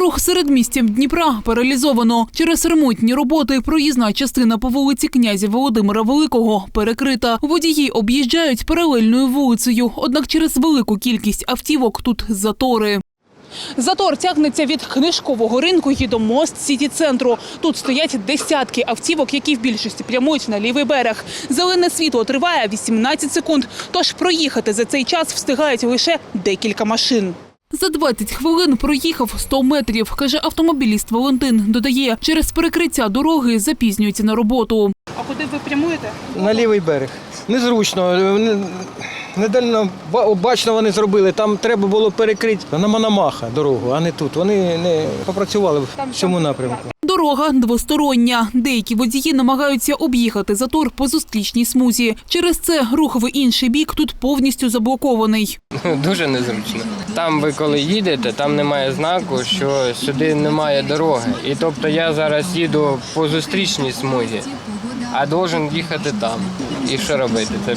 Рух середмістям Дніпра паралізовано. Через ремонтні роботи проїзна частина по вулиці князя Володимира Великого перекрита. Водії об'їжджають паралельною вулицею, однак через велику кількість автівок тут затори. Затор тягнеться від книжкового ринку і до мост сіті центру. Тут стоять десятки автівок, які в більшості прямують на лівий берег. Зелене світло триває 18 секунд. Тож проїхати за цей час встигають лише декілька машин. За 20 хвилин проїхав 100 метрів, каже автомобіліст Валентин. Додає, через перекриття дороги запізнюється на роботу. А куди ви прямуєте? На лівий берег. Незручно. не- Недально ба- бачно вони зробили. Там треба було перекрити на Мономаха дорогу, а не тут. Вони не попрацювали в цьому напрямку. Дорога двостороння. Деякі водії намагаються об'їхати затор по зустрічній смузі. Через це рух в інший бік тут повністю заблокований. Дуже незручно. Там ви коли їдете, там немає знаку, що сюди немає дороги. І тобто я зараз їду по зустрічній смузі, а должен їхати там. І що робити? Це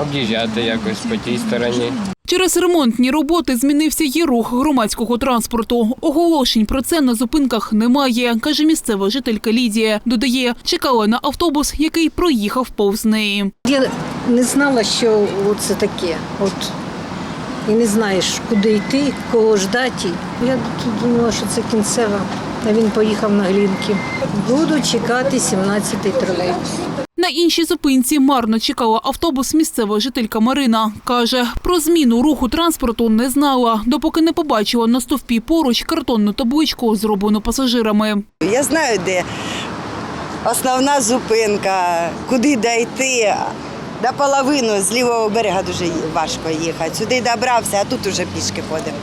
об'їжджати якось по тій стороні. Через ремонтні роботи змінився і рух громадського транспорту. Оголошень про це на зупинках немає, каже місцева жителька Лідія. Додає, чекала на автобус, який проїхав повз неї. Я не знала, що це таке. От. І не знаєш, куди йти, кого ждати. Я думала, що це кінцева, а він поїхав на глінки. Буду чекати 17-й тролейбус. На іншій зупинці марно чекала автобус місцева жителька Марина. Каже, про зміну руху транспорту не знала, допоки не побачила на стовпі поруч картонну табличку, зроблену пасажирами. Я знаю, де основна зупинка, куди дойти. До половину з лівого берега дуже важко їхати. Сюди добрався, а тут уже пішки ходимо.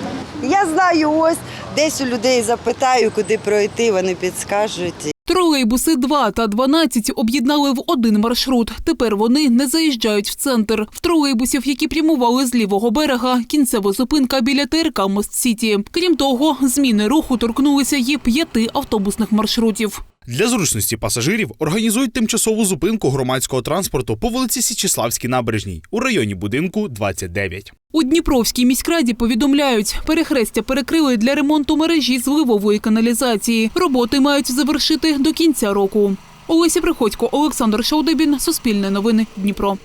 Я знаю, ось десь у людей запитаю, куди пройти, вони підскажуть. Тролейбуси 2 та 12 об'єднали в один маршрут. Тепер вони не заїжджають в центр. В тролейбусів, які прямували з лівого берега, кінцева зупинка біля ТРК Мост Сіті. Крім того, зміни руху торкнулися і п'яти автобусних маршрутів. Для зручності пасажирів організують тимчасову зупинку громадського транспорту по вулиці Січеславській набережній у районі будинку 29. У Дніпровській міськраді повідомляють, перехрестя перекрили для ремонту мережі зливової каналізації. Роботи мають завершити до кінця року. Олеся Приходько, Олександр Шаудибін, Суспільне новини, Дніпро.